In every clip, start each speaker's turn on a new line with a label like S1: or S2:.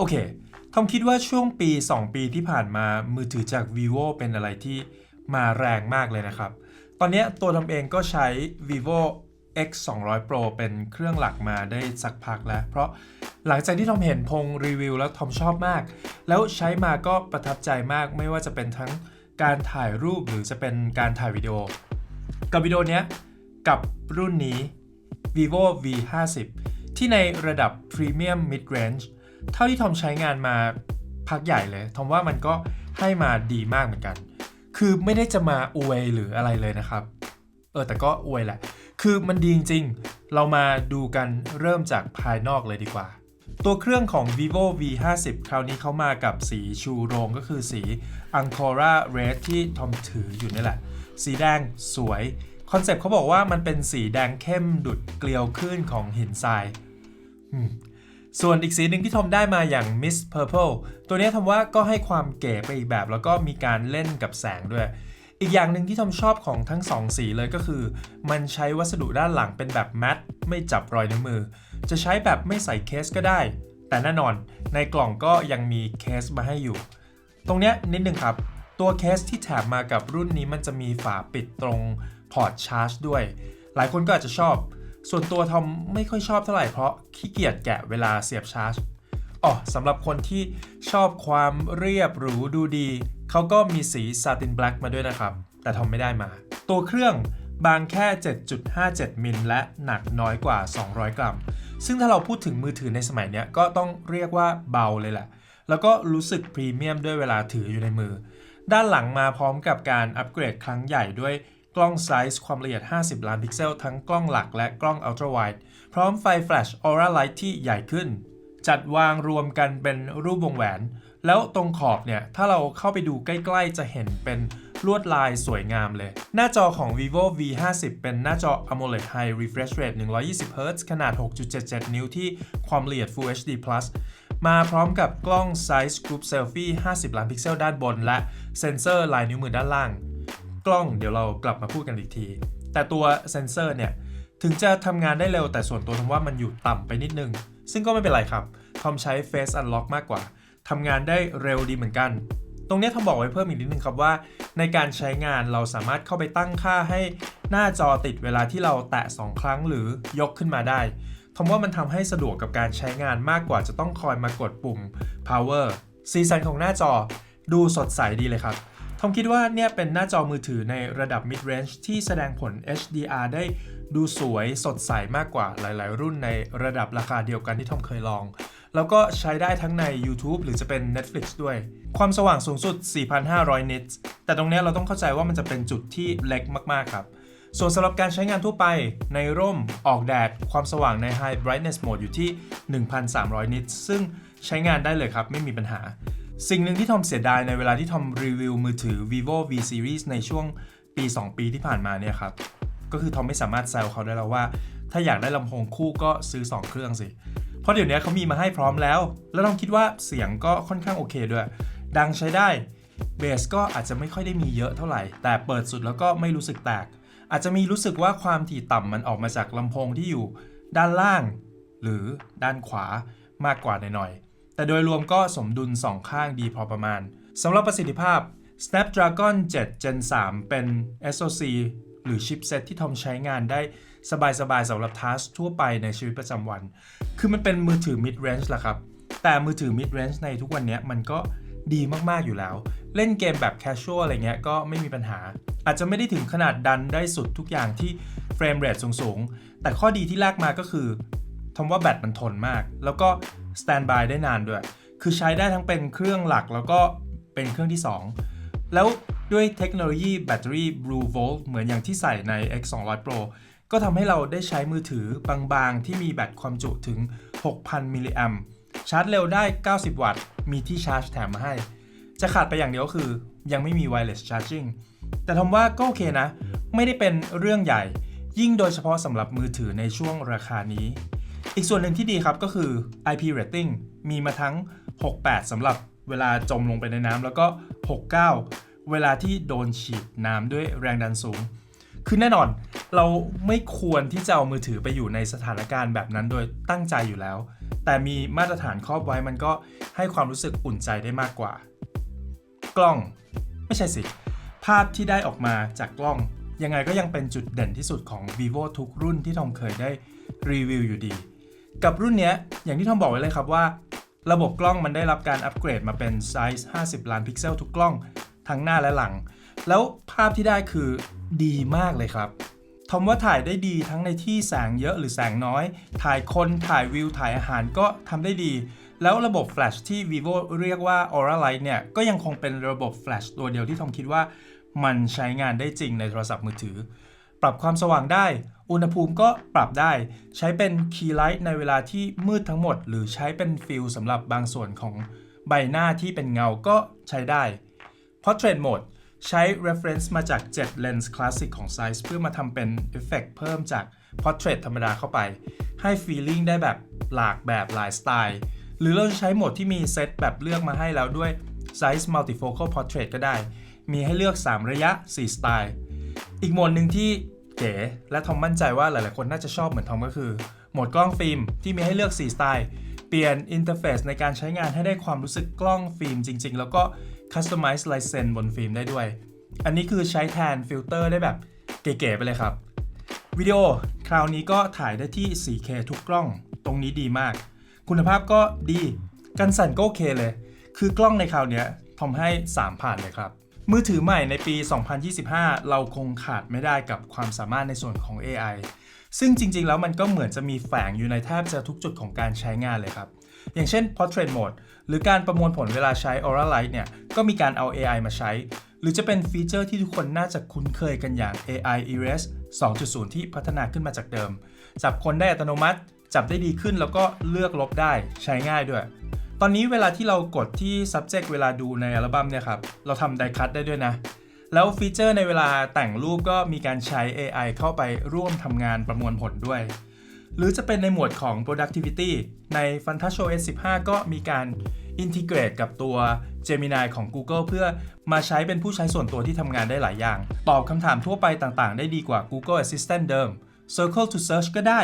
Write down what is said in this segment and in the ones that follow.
S1: โอเคทอมคิดว่าช่วงปี 2 ปีที่ผ่านมามือถือจาก vivo เป็นอะไรที่มาแรงมากเลยนะครับ ตอนนี้ตัวทอมเองก็ใช้ vivo x 2 0 0 pro เป็นเครื่องหลักมาได้สักพักแล้ว เพราะหลังจากที่ทอมเห็นพงรีวิวแล้วทอมชอบมาก แล้วใช้มาก็ประทับใจมากไม่ว่าจะเป็นทั้งการถ่ายรูปหรือจะเป็นการถ่ายวิดีโอ กับวิดีโอเนี้ยกับรุ่นนี้ vivo v 5 0ที่ในระดับ premium mid range เท่าที่ทอมใช้งานมาพักใหญ่เลยทอมว่ามันก็ให้มาดีมากเหมือนกัน คือไม่ได้จะมาอวยหรืออะไรเลยนะครับ เออแต่ก็อวยแหละ คือมันดีจริงๆ เรามาดูกันเริ่มจากภายนอกเลยดีกว่า ตัวเครื่องของ vivo v 5 0คราวนี้เขามากับสีชูโรงก็คือสี Ancora Red ที่ทอมถืออยู่นี่แหละ สีแดงสวยคอนเซปต์เขาบอกว่ามันเป็นสีแดงเข้มดุดเกลียวคลื่นของหินทราย ส่วนอีกสีหนึ่งที่ทอมได้มาอย่าง Mist Purple ตัวนี้ทอมว่าก็ให้ความเก๋ไปอีกแบบ แล้วก็มีการเล่นกับแสงด้วย อีกอย่างหนึ่งที่ทอมชอบของทั้งสองสีเลยก็คือ มันใช้วัสดุด้านหลังเป็นแบบแมตไม่จับรอยนิ้วมือ จะใช้แบบไม่ใส่เคสก็ได้ แต่แน่นอนในกล่องก็ยังมีเคสมาให้อยู่ ตรงเนี้ยนิดนึงครับ ตัวเคสที่แถมมากับรุ่นนี้มันจะมีฝาปิดตรงพอร์ตชาร์จด้วย หลายคนก็อาจจะชอบ ส่วนตัวทอมไม่ค่อยชอบเท่าไหร่เพราะขี้เกียจแกะเวลาเสียบชาร์จอ๋อสำหรับคนที่ชอบความเรียบหรูดูดี เขาก็มีสี Satin Black มาด้วยนะครับ แต่ทอมไม่ได้มา ตัวเครื่องบางแค่ 7.57 มิลและหนักน้อยกว่า 200 กรัม ซึ่งถ้าเราพูดถึงมือถือในสมัยนี้ก็ต้องเรียกว่าเบาเลยแหละ แล้วก็รู้สึกพรีเมียมด้วยเวลาถืออยู่ในมือ ด้านหลังมาพร้อมกับการอัปเกรดครั้งใหญ่ด้วย กล้องไซส์ความละเอียด 50 ล้านพิกเซล ทั้งกล้องหลักและกล้อง Ultra Wide พร้อมไฟแฟลช Aura Light ที่ใหญ่ขึ้น จัดวางรวมกันเป็นรูปวงแหวน แล้วตรงขอบเนี่ย ถ้าเราเข้าไปดูใกล้ๆ จะเห็นเป็นลวดลายสวยงามเลย หน้าจอของ vivo v 5 0เป็นหน้าจอ AMOLED High Refresh Rate 120 Hz ขนาด 6.77 นิ้วที่ความละเอียด Full HD Plus มาพร้อมกับกล้อง Size Group Selfie 50 ล้านพิกเซลด้านบน และเซ็นเซอร์ลายนิ้วมือด้านล่าง กล้องเดี๋ยวเรากลับมาพูดกันอีกที แต่ตัวเซนเซอร์เนี่ย ถึงจะทำงานได้เร็วแต่ส่วนตัวทอมว่ามันอยู่ต่ำไปนิดนึง ซึ่งก็ไม่เป็นไรครับทอมใช้ Face Unlock มากกว่าทำงานได้เร็วดีเหมือนกัน ตรงนี้ทอมบอกไว้เพิ่มอีกนิดนึงครับว่า ในการใช้งานเราสามารถเข้าไปตั้งค่าให้หน้าจอติดเวลาที่เราแตะ 2 ครั้งหรือยกขึ้นมาได้ทอมว่ามันทำให้สะดวกกับการใช้งานมากกว่าจะต้องคอยมากดปุ่ม power สีสันของหน้าจอดูสดใสดีเลยครับ ทอมคิดว่าเนี่ยเป็นหน้าจอมือถือในระดับ mid range ที่แสดงผล HDR ได้ดูสวยสดใสมากกว่าหลาย ๆ รุ่นในระดับราคาเดียวกันที่ทอมเคยลอง แล้วก็ใช้ได้ทั้งใน YouTube หรือจะเป็น Netflix ด้วย ความสว่างสูงสุด 4,500 นิตส์แต่ตรงนี้เราต้องเข้าใจว่ามันจะเป็นจุดที่เล็กมาก ๆ ครับส่วนสำหรับการใช้งานทั่วไปในร่มออกแดด ความสว่างใน High Brightness Mode อยู่ที่ 1,300 นิตซึ่งใช้งานได้เลยครับ ไม่มีปัญหา สิ่งหนึ่งที่ทอมเสียดายในเวลาที่ทอมรีวิวมือถือ vivo v series ในช่วงปี 2 ปีที่ผ่านมาเนี่ยครับ ก็คือทอมไม่สามารถแซวเขาได้แล้วว่า ถ้าอยากได้ลำโพงคู่ก็ซื้อ 2 เครื่องสิ เพราะเดี๋ยวนี้เขามีมาให้พร้อมแล้ว แล้วทอมคิดว่าเสียงก็ค่อนข้างโอเคด้วย ดังใช้ได้เบสก็อาจจะไม่ค่อยได้มีเยอะเท่าไหร่ แต่เปิดสุดแล้วก็ไม่รู้สึกแตก อาจจะมีรู้สึกว่าความถี่ต่ำมันออกมาจากลำโพงที่อยู่ ด้านล่าง หรือด้านขวามากกว่าหน่อยๆ แต่โดยรวมก็สมดุล 2 ข้างดีพอประมาณสำหรับประสิทธิภาพ Snapdragon 7 Gen 3 เป็น SoC หรือชิปเซตที่ทอมใช้งานได้สบายๆสำหรับทัสทั่วไปในชีวิตประจำวัน คือมันเป็นมือถือ mid range แหละครับ แต่มือถือ mid range ในทุกวันนี้มันก็ดีมากๆอยู่แล้ว เล่นเกมแบบ casual อะไรเงี้ยก็ไม่มีปัญหา อาจจะไม่ได้ถึงขนาดดันได้สุดทุกอย่างที่เฟรมเรทสูงๆ แต่ข้อดีที่แรกมาก็คือทอมว่าแบตมันทนมาก แล้วก็ สแตนบายได้นานด้วย คือใช้ได้ทั้งเป็นเครื่องหลักแล้วก็เป็นเครื่องที่ 2 แล้วด้วยเทคโนโลยีแบตเตอรี่ Blue Volt เหมือนอย่างที่ใส่ใน X 2 0 0 Pro ก็ทำให้เราได้ใช้มือถือบางๆ ที่มีแบตความจุถึง 6,000 มิลลิแอมชาร์จเร็วได้ 90 วัตต์ มีที่ชาร์จแถมมาให้ จะขาดไปอย่างเดียวก็คือ ยังไม่มี wireless charging แต่ทอว่าก็โอเคนะ ไม่ได้เป็นเรื่องใหญ่ ยิ่งโดยเฉพาะสำหรับมือถือในช่วงราคานี้ อีกส่วนหนึ่งที่ดีครับก็คือ IP rating มีมาทั้ง 68สำหรับเวลาจมลงไปในน้ำแล้วก็ 69 เวลาที่โดนฉีดน้ำด้วยแรงดันสูง คือแน่นอนเราไม่ควรที่จะเอามือถือไปอยู่ในสถานการณ์แบบนั้นโดยตั้งใจอยู่แล้ว แต่มีมาตรฐานครอบไว้มันก็ให้ความรู้สึกอุ่นใจได้มากกว่า กล้องไม่ใช่สิ ภาพที่ได้ออกมาจากกล้อง ยังไงก็ยังเป็นจุดเด่นที่สุดของ vivo ทุกรุ่นที่ทอมเคยได้รีวิวอยู่ดี กับรุ่นนี้อย่างที่ทอมบอกไว้เลยครับว่า ระบบกล้องมันได้รับการอัปเกรดมาเป็นไซส์ 50 ล้านพิกเซลทุกกล้องทั้งหน้าและหลัง แล้วภาพที่ได้คือดีมากเลยครับทอมว่าถ่ายได้ดีทั้งในที่แสงเยอะหรือแสงน้อย ถ่ายคนถ่ายวิว ถ่ายอาหารก็ทำได้ดี แล้วระบบแฟลชที่ vivo เรียกว่า aura light เนี่ย ก็ยังคงเป็นระบบแฟลชตัวเดียวที่ทอมคิดว่า มันใช้งานได้จริงในโทรศัพท์มือถือ ปรับความสว่างได้ อุณหภูมิก็ปรับได้ใช้เป็น key light ในเวลาที่มืดทั้งหมด หรือใช้เป็นฟิลสำหรับบางส่วนของใบหน้าที่เป็นเงาก็ใช้ได้ Portrait Mode ใช้ reference มาจาก 7 Lens Classic ของ Zeiss เพื่อมาทำเป็นเอฟเฟกเพิ่มจาก Portrait ธรรมดาเข้าไป ให้ feeling ได้แบบหลากแบบหลายสไตล์ หรือเราจะใช้โหมดที่มีเซตแบบเลือกมาให้แล้วด้วย Zeiss Multifocal Portrait ก็ได้ มีให้เลือก 3 ระยะ 4 สไตล์ อีกโหมดหนึ่งที่ เก๋และทอมมั่นใจว่าหลายๆ คนน่าจะชอบเหมือนทอมก็คือ โหมดกล้องฟิล์มที่มีให้เลือก 4 สไตล์ เปลี่ยนอินเทอร์เฟซในการใช้งานให้ได้ความรู้สึกกล้องฟิล์มจริง ๆ แล้วก็ Customize ลายเซ็นบนฟิล์มได้ด้วย อันนี้คือใช้แทนฟิลเตอร์ได้แบบเก๋ๆไปเลยครับ วิดีโอคราวนี้ก็ถ่ายได้ที่ 4K ทุกกล้อง ตรงนี้ดีมาก คุณภาพก็ดี กันสั่นก็โอเคเลย คือกล้องในคราวนี้ยทำให้ 3 ผ่านเลยครับ มือถือใหม่ในปี 2025 เราคงขาดไม่ได้กับความสามารถในส่วนของ AI ซึ่งจริงๆ แล้วมันก็เหมือนจะมีแฝงอยู่ในแทบจะทุกจุดของการใช้งานเลยครับ อย่างเช่น Portrait Mode หรือการประมวลผลเวลาใช้ Aura Light เนี่ย ก็มีการเอา AI มาใช้ หรือจะเป็นฟีเจอร์ที่ทุกคนน่าจะคุ้นเคยกันอย่าง AI Erase 2.0 ที่พัฒนาขึ้นมาจากเดิม จับคนได้อัตโนมัติ จับได้ดีขึ้นแล้วก็เลือกลบได้ใช้ง่ายด้วย ตอนนี้เวลาที่เรากดที่ subject เวลาดูในอัลบั้มเนี่ยครับ เราทำ die cut ได้ด้วยนะ แล้วฟีเจอร์ในเวลาแต่งรูปก็มีการใช้ AI เข้าไปร่วมทำงานประมวลผลด้วย หรือจะเป็นในหมวดของ productivity ใน Fantasio S15 ก็มีการ integrate กับตัว Gemini ของ Google เพื่อมาใช้เป็นผู้ใช้ส่วนตัวที่ทำงานได้หลายอย่าง ตอบคำถามทั่วไปต่างๆ ได้ดีกว่า Google Assistant เดิม Circle to Search ก็ได้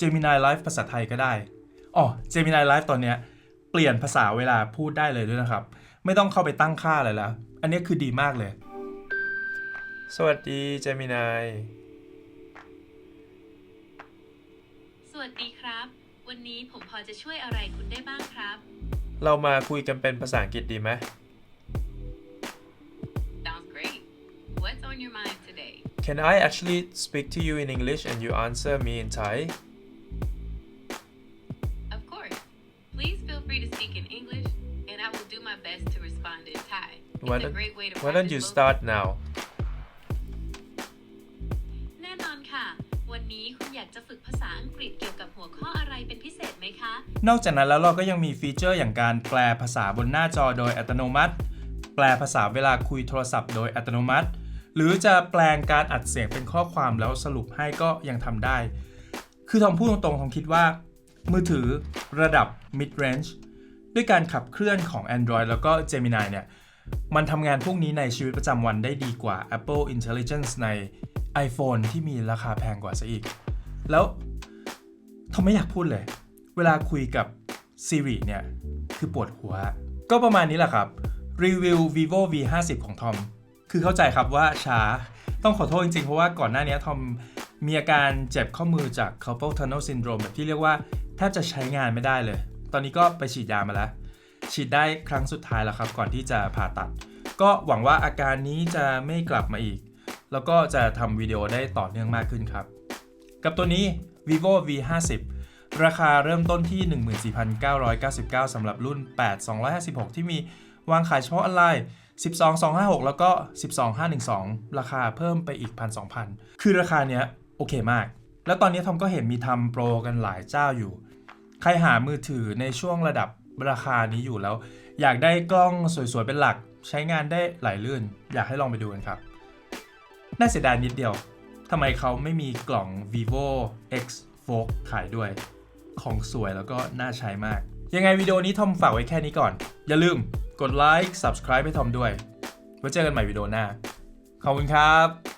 S1: Gemini Live ภาษาไทยก็ได้อ๋อ Gemini Live ตอนเนี้ย เปลี่ยนภาษาเวลาพูดได้เลยด้วยนะครับ ไม่ต้องเข้าไปตั้งค่าอะไรแล้ว อันนี้คือดีมากเลย สวัสดี Gemini
S2: สวัสดีครับ วันนี้ผมพอจะช่วยอะไรคุณได้บ้างครับ
S1: เรามาคุยกันเป็นภาษาอังกฤษดีไหม
S2: Sounds great What's on your mind today
S1: Can I actually speak to you in English and you answer me in Thai?
S2: My best to respond in Thai It's
S1: Why
S2: a
S1: don't,
S2: great way to
S1: why don't
S2: practice
S1: you
S2: both-
S1: start now?
S2: แน่นอนค่ะ วันนี้คุณอยากจะฝึกภาษาอังกฤษเกี่ยวกับหัวข้ออะไรเป็นพิเศษไหมคะ
S1: นอกจากนั้นแล้วเราก็ยังมีฟีเจอร์อย่างการแปลภาษาบนหน้าจอโดยอัตโนมัติ แปลภาษาเวลาคุยโทรศัพท์โดยอัตโนมัติ หรือจะแปลงการอัดเสียงเป็นข้อความแล้วสรุปให้ก็ยังทำได้ คือทอมพูดตรงๆทอมคิดว่า มือถือระดับ mid range ด้วยการขับเคลื่อนของ Android แล้วก็ Gemini เนี่ย มันทำงานพวกนี้ในชีวิตประจำวันได้ดีกว่า Apple Intelligence ใน iPhone ที่มีราคาแพงกว่าซะอีก แล้วทอมไม่อยากพูดเลย เวลาคุยกับ Siri เนี่ย คือปวดหัว ก็ประมาณนี้แหละครับ รีวิว vivo v 5 0ของทอม คือเข้าใจครับว่าช้า ต้องขอโทษจริงๆ เพราะว่าก่อนหน้านี้ทอมมีอาการเจ็บข้อมือจาก carpal tunnel syndrome แบบที่เรียกว่าแทบจะใช้งานไม่ได้เลย ตอนนี้ก็ไปฉีดยามาแล้ว ฉีดได้ครั้งสุดท้ายแล้วครับ ก่อนที่จะผ่าตัด ก็หวังว่าอาการนี้จะไม่กลับมาอีก แล้วก็จะทำวิดีโอได้ต่อเนื่องมากขึ้นครับ กับตัวนี้ vivo v 5 0ราคาเริ่มต้นที่ 14,999สำหรับรุ่น 8256 ที่มีวางขายเฉพาะออนไลน์ 12256 แล้วก็ 12512 ราคาเพิ่มไปอีก 1,200 คือราคาเนี้ยโอเคมาก แล้วตอนนี้ทอมก็เห็นมีทำโปรกันหลายเจ้าอยู่ ใครหามือถือในช่วงระดับราคานี้อยู่แล้ว อยากได้กล้องสวยๆเป็นหลัก ใช้งานได้ไหลลื่น อยากให้ลองไปดูกันครับ น่าเสียดายนิดเดียวทำไมเขาไม่มีกล่อง vivo X Fold ขายด้วย ของสวยแล้วก็น่าใช้มาก ยังไงวิดีโอนี้ทอมฝากไว้แค่นี้ก่อน อย่าลืมกดไลค์ subscribe ให้ทอมด้วย ไว้เจอกันใหม่วิดีโอหน้า ขอบคุณครับ